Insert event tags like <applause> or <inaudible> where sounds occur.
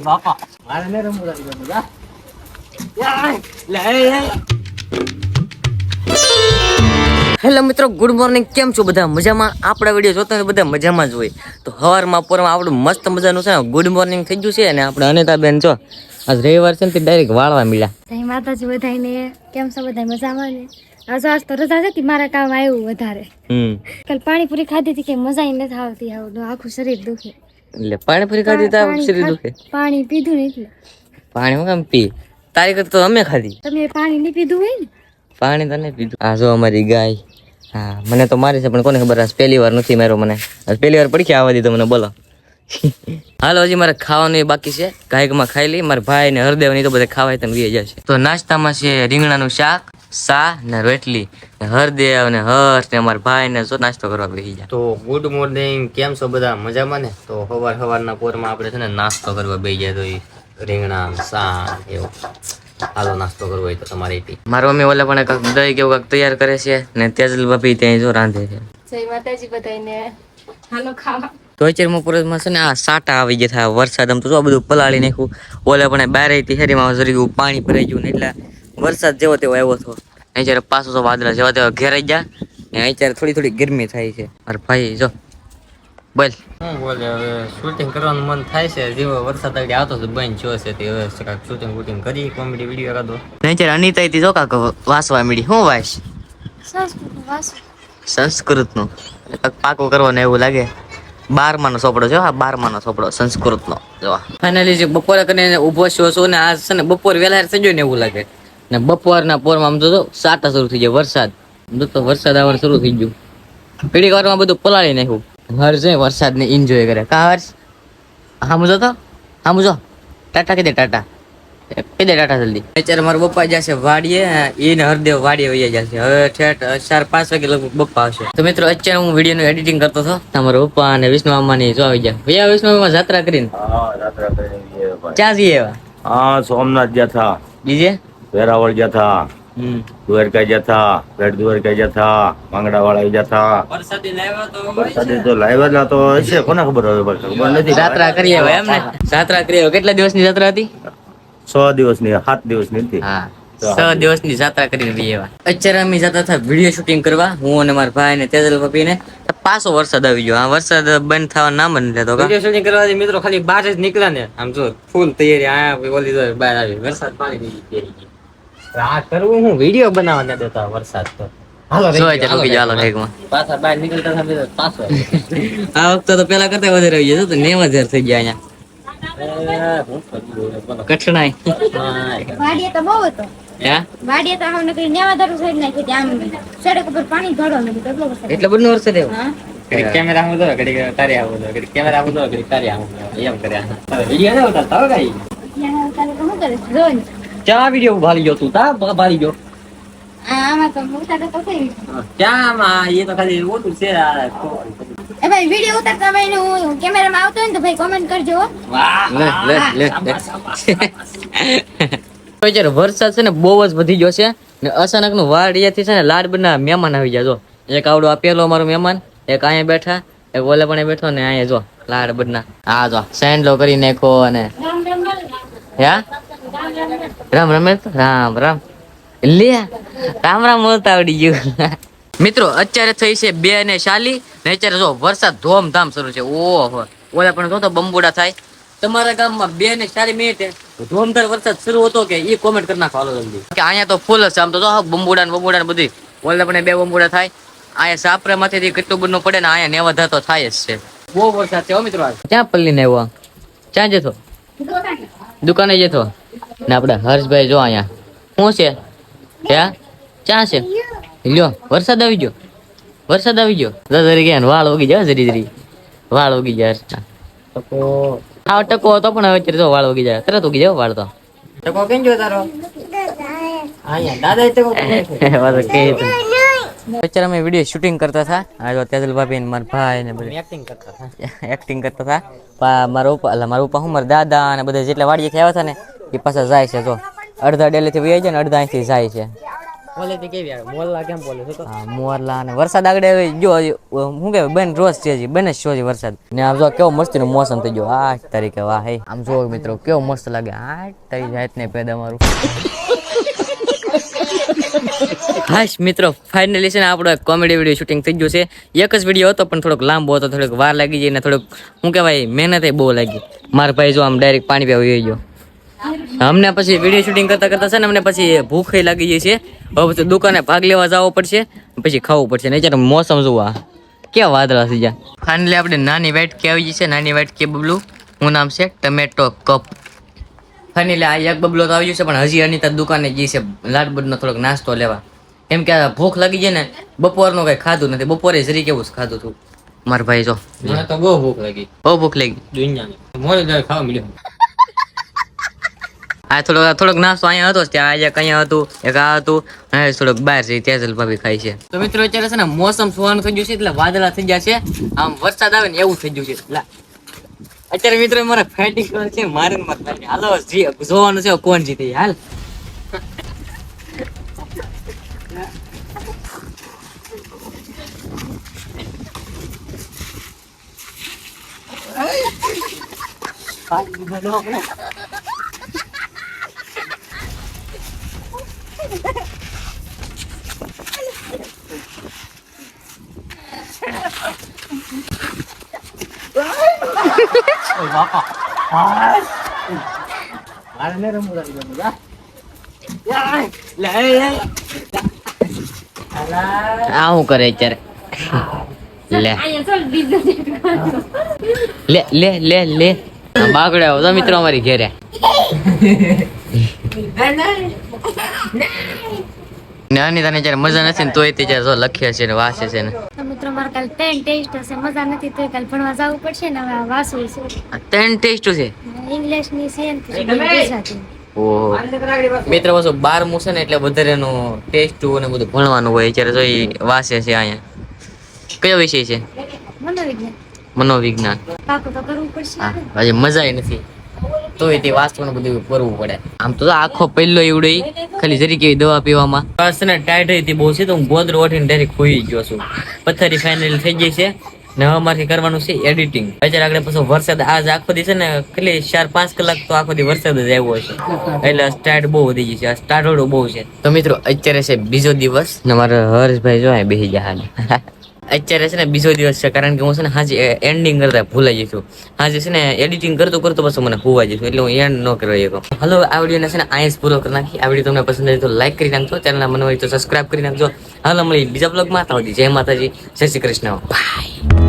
બાપા બાપા? મારે ને રમવું લે, એ, એ. હેલો મિત્રો ગુડ મોર્નિંગ કેમ છો બધા? મજામાં? આપણા વીડિયો જોતા હોય બધા મજામાં જ હોય. તો હવારમાં પોરમાં આપણું મસ્ત મજાનું છે ગુડ મોર્નિંગ થઈ ગયું છે અને આપણે અનિતાબેન છો આજ રવિવાર છે ને ડાયરેક્ટ વાળવા મળ્યા જય માતાજી બધાને કેમ છો બધા? મજામાં ને? આજ આજ તો રજા હતી મારા કામ આવ્યું વધારે. હમ. કાલ પાણીપુરી ખાધી હતી કે મજા ય નથી આવતી આવું આખું શરીર દુખે. એટલે પાણીપુરી ખાધી તો પાણી શરીર દુખે. પાણી પીધું ને એટલે. પાણી હું કેમ પી? તારી કરતા તો અમે ખાધી. તમે પાણી નહીં પીધું હોય ને? પાણી તો નહીં પીધું. આ જો અમારી ગાય. હા મને તો મારી છે પણ કોને ખબર? આજ પહેલી વાર નથી માર્યો મને. આજ પહેલી વાર પડી આવવા દીધો મને બોલો. <laughs> હાલો હજી મારે ખાવાનું બાકી છે. ગાયકમાં ખાઈ લઈ. મારા ભાઈ ને હરદેવની તો બધા ખાવાય તમે રહી જશે તો નાસ્તામાં છે રીંગણાનું શાક સા ને રોટલી ને હરદેવ ને હર્ષ ને અમારા ભાઈ ને શું નાસ્તો કરવા બેસી જાય તો ગુડ મોર્નિંગ કેમ છો બધા? મજામાં ને? તો સવાર સવારના પોરમાં આપણે છે ને નાસ્તો કરવા બેસી જાય તો રીંગણા સા એવું. હાલો નાસ્તો કરવો હોય તો તમારે મારો મમ્મી ઓલે પણ કંઈક દહીં કેવું કંઈક તૈયાર કરે છે ને તેજલ ભાભી ત્યાં જો રાંધે છે. જય માતાજી બધાને હાલો ખાવા. તો અત્યારે છે ને આ સાટા આવી ગયા હતા વરસાદ આમ તો શું બધું પલાળી નાખ્યું. ઓલે પણ બહાર હતી હેરીમાં જરી પાણી ભરાઈ ગયું ને એટલે વરસાદ જેવો તેવો આવ્યો હતો. અત્યારે પાછો તો વાદળા જેવા તેવા ઘેરાઈ ગયા ને અત્યારે થોડી થોડી ગરમી થાય છે. અરે ભાઈ જો. બોલ. હું બોલે હવે શૂટિંગ કરવાનું મન થાય છે. જેવો વરસાદ આગળ આવતો છે બંધ જો છે તે. હવે કાંક શૂટિંગ વૂટિંગ કરી કોમેડી વીડિયો કાઢો અત્યારે અનિતા થી જો કાંક વાસવા મળી શું વાસ? સંસ્કૃતનું સંસ્કૃતનું. કાંઈક પાકું કરવાનું એવું લાગે. બારમાનો સોપડો છે હા બારમાનો સોપડો સંસ્કૃતનો. જો ફાઇનલી જે બપોરે કરીને ઊભો છો છો ને આ છે ને બપોર વહેલા ગયો ને એવું લાગે. ને બપોરના પોરમાં આમ તો સાતા શરૂ થઈ જાય વરસાદ. તો વરસાદ આવવાનું શરૂ થઈ ગયું. પીડી વારમાં બધું પલાળી નાખ્યું. હર્ષ વરસાદને એન્જોય કરે કા હર્ષ? હા મુજો તો. હા મુજો ટાટા કીધે ટાટા. દે ટાટા જલ્દી. અત્યારે મારા બપ્પા જશે વાડીએ એને હરદેવ વાડીએ વહી જશે હવે ઠેઠ ચાર પાંચ વાગે લગભગ બપ્પા આવશે. તો મિત્રો અત્યારે હું વીડિયો નું એડિટિંગ કરતો હતો. તમારા પપ્પા અને વિષ્ણુ મામાની જો આવી ગયા. ભૈયા વિષ્ણુ મામા જાત્રા કરીને. હા રાત્રે કરીને ક્યાં જઈએ એવા? હા સોમનાથ ગયા થા. બીજે? વેરાવળ ગયા હતા હમ. દ્વારકા ગયા હતા બેટ દ્વારકા ગયા હતા માંગડા વાળા ગયા હતા વરસાદી તો વરસાદે ના તો હશે કોને ખબર હવે ખબર નથી. જાત્રા કરીએ હવે એમ ને જાત્રા. કેટલા દિવસની જાત્રા હતી? છ દિવસની સાત દિવસની હતી. હા. છ દિવસની જાત્રા કરીને જઈએ એવા. અત્યારે અમે જતા હતા વીડિયો શૂટિંગ કરવા. હું અને મારા ભાઈ ને તેજલ પપ્પી ને પાછો વરસાદ આવી ગયો. આ વરસાદ બંધ થવા નામ જ લેતો વીડિયો શૂટિંગ કરવાથી મિત્રો ખાલી બહાર જ નીકળ્યા ને. આમ જો ફૂલ તૈયારી આ ઓલી બહાર આવી. વરસાદ પાણી આ કરવું હું? વીડિયો બનાવવા ન દેતો વરસાદ તો. હાલો હાલો ઠીકમાં પાછા બહાર નીકળતા હતા બધા પાછો. આ વખતે તો પેલા કરતા વધારે આવી ગયો નેવ હજાર થઈ ગયા અહીંયા. કઠણાઈ. વાડીએ તો બહુ હતો. વાડીએ તો આમ નકરી નેવાદારું સાઈડ નાખી આમ સડક ઉપર પાણી ભરો ને એટલો વરસાદ. એટલે બધો વરસાદ એવો કેમેરા આવું દો તારે આવું દો ઘડીક કેમેરા આવું દો ઘડીક તારે આવું એમ કર્યા. હવે વિડિયો ઉતારતા હો કઈ? ઉતારે તો શું કરે છે? ચા વિડિયો ભાલી ગયો તું? તા ભાલી ગયો આમાં તો ઉતારે તો થઈ ક્યાં માં એ તો ખાલી ઓટું છે આ એ ભાઈ વીડિયો ઉતારતા ભાઈ હું કેમેરામાં આવતો ને તો ભાઈ કોમેન્ટ કરજો હો. લે લે લે. અત્યારે વરસાદ છે ને બહુ જ વધી ગયો છે ને અચાનકનું વાડિયાથી છે ને લાડ બના મહેમાન આવી ગયા જો. એક આવડો આ પેલો અમારો મહેમાન એક અહીંયા બેઠા એક ઓલે પણ બેઠો ને અહીંયા જો લાડ બના હા જો સેન્ડલો કરી નાખો અને હે? રામ રામ રામ રામ લે, રામ રામ બોલતા આવડી ગયું. મિત્રો, અત્યારે થઈ છે બે ને શાલી ને અત્યારે જો વરસાદ ધોમધામ શરૂ છે. ઓહો, ઓલા પણ જો બંબુડા થાય. તમારા ગામમાં બે ને ચાલી મિનિટે ધોમધાર વરસાદ શરૂ હતો કે એ કોમેન્ટ કરી નાખો હાલો જલ્દી. કે અહીંયા તો ફૂલ છે. આમ તો બંબુડા ને બંબુડા ને બધી. ઓલા પણ બે બંબુડા થાય. અહીંયા સાપરા માંથી કેટલું બધું પડે ને અહીંયા નેવધા તો થાય જ છે. બહુ વરસાદ છે મિત્રો. ક્યાં પલ્લીને આવ્યો? ક્યાં જતો દુકાને જતો ને આપણે હર્ષભાઈ જો અહીંયા. શું છે? ક્યાં ચા છે? લ્યો વરસાદ આવી ગયો. વરસાદ આવી ગયો. જરી ગયા વાળ ઉગી જાય જરી જરી વાળ ઉગી જાય હા ટકો હતો પણ હવે અત્યારે જો વાળ ઉગી જાય. તરત ઉગી જાય વાળ તો. ટકો કેમ જો તારો? દાદા ટકો <laughs> અત્યારે અમે વીડિયો શૂટિંગ કરતા હતા. આ જો તેજલ ભાભી ને મારા ભાઈ ને બધા. એક્ટિંગ કરતા હતા. <laughs> એક્ટિંગ કરતા હતા. મારા ઉપા એટલે મારા ઉપા હું મારા દાદા અને બધા જેટલા વાડીએ આવ્યા હતા ને એ પાછા જાય છે જો. અડધા ડેલેથી વહી જાય ને અડધા અહીંથી જાય છે. ક્વોલિટી કેવી આવે? મોલ્લા કેમ બોલે છે તો? હા મોરલા અને વરસાદ આગળ હવે જો શું કહેવાય બેન રોજ છે હજી બને જ છે વરસાદ. ને આમ જો કેવો મસ્તીનો મોસમ થઈ ગયો. આ તારીખે વાહ હે. આમ જો મિત્રો કેવો મસ્ત લાગે. આ તારી જાતને પેદા મારું હાશ મિત્રો ફાઇનલી છે ને આપણો કોમેડી વીડિયો શૂટિંગ થઈ ગયું છે. એક જ વીડિયો હતો પણ થોડોક લાંબો હતો થોડોક વાર લાગી ગઈ ને થોડોક શું કહેવાય મહેનત બહુ લાગી. મારા ભાઈ જો આમ ડાયરેક્ટ પાણી પીવા વહી ગયો. અમને પછી વીડિયો શૂટિંગ કરતા કરતા છે ને અમને પછી ભૂખ લાગી ગઈ છે. હવે પછી દુકાને ભાગ લેવા જવો પડશે પછી ખાવું પડશે. ને અત્યારે મોસમ જોવા. કેવા વાદળા થઈ ગયા ફાઇનલી આપણે નાની વાઇટ કે આવી છે નાની વાઇટ કે બબલું? હું નામ છે ટમેટો કપ. ફાઇનલી આ એક બબલો તો આવી ગયો છે પણ હજી અનિતા દુકાને ગઈ છે. લાડબડનો થોડોક નાસ્તો લેવા. કેમ કે ભૂખ લાગી જાય ને બપોરનું કઈ ખાધું નથી. બપોરે જરી કેવું ખાધું હતું મારા ભાઈ જો. મને તો બહુ ભૂખ લાગી. બહુ ભૂખ લાગી. દુનિયાની. મોરે ખાવા મળ્યો. આ થોડોક થોડોક નાસ્તો અહીંયા હતો ત્યાં. આજે અહીંયા હતું એક આ હતું અને થોડોક બહાર છે ત્યાં ભાભી ખાય છે. તો મિત્રો અત્યારે છે ને મોસમ સુવાનું થઈ ગયું છે એટલે વાદળા થઈ ગયા છે. આમ વરસાદ આવે ને એવું થઈ ગયું છે. એટલે અત્યારે મિત્રો મારે ફાઇટિંગ કરવાનું છે મારે મત હાલો જી જોવાનું છે કોણ જીતે હાલ. મારે ને રમવું નથી ગમતું જા આ શું કરે અત્યારે? લે. લે લે લે લે. આ બાગડે આવો મિત્રો અમારી ઘેરે. નાની તને જયારે મજા નથી ને તોય તે જયારે જો લખીએ છે ને વાસે છે ને. મિત્રો મારે કાલ ટેન ટેસ્ટ હશે. મજા નથી તોય કાલ ભણવા જવું પડશે ને હવે વાસુ છે. ત્રણ ટેસ્ટ છે? ઇંગ્લિશની છે ને ગુજરાતી. ઓહો. પાછું બારમું છે ને એટલે વધારે એનું ટેસ્ટ અને બધું ભણવાનું હોય અત્યારે તો વાસે છે અહીંયા. કયો વિષય છે? મનોવિજ્ઞાન. મનોવિજ્ઞાન. પાકું તો કરવું પડશે મજા નથી. તોય તે વાંચવાનું બધું કરવું પડે. આમ તો આખો પહેલો એવડો ખાલી જરી કેવી દવા પીવામાં. બસ ને ટાઈટ હતી બહુ છે તો હું ગોદરો ઓઠીને ડાયરેક્ટ ખોઈ ગયો છું. પથ્થરી ફાઇનલ થઈ ગઈ છે ને હવે મારે કરવાનું છે એડિટિંગ અત્યારે આગળ પછી વરસાદ આજ આખો દી છે ને કેટલી ચાર પાંચ કલાક તો આખો દી વરસાદ જ આવ્યો છે એટલે સ્ટાર્ટ બહુ વધી ગઈ છે આ સ્ટાર્ટ બહુ છે. તો મિત્રો અત્યારે છે બીજો દિવસ ને મારા હર્ષભાઈ જો બેસી ગયા હાલ અત્યારે છે ને બીજો દિવસ છે, કારણ કે હું છે ને હાજી એન્ડિંગ કરતા ભૂલાઈ જઈશું હાજે છે ને એડિટિંગ કરતો કરતો પછી મને હોવા જઈશું એટલે હું એન્ડ ન કરવા શકું હલો, આ વિડીયોને છે ને જ પૂરો કરી નાખી આ વીડિયો તમને પસંદ આવે તો લાઈક કરી નાખજો ચેનલના મને હોય તો સબસ્ક્રાઇબ કરી નાખજો. હાલો મળી બીજા બ્લોગમાં આવતી જય માતાજી, જય શ્રી કૃષ્ણ. બાય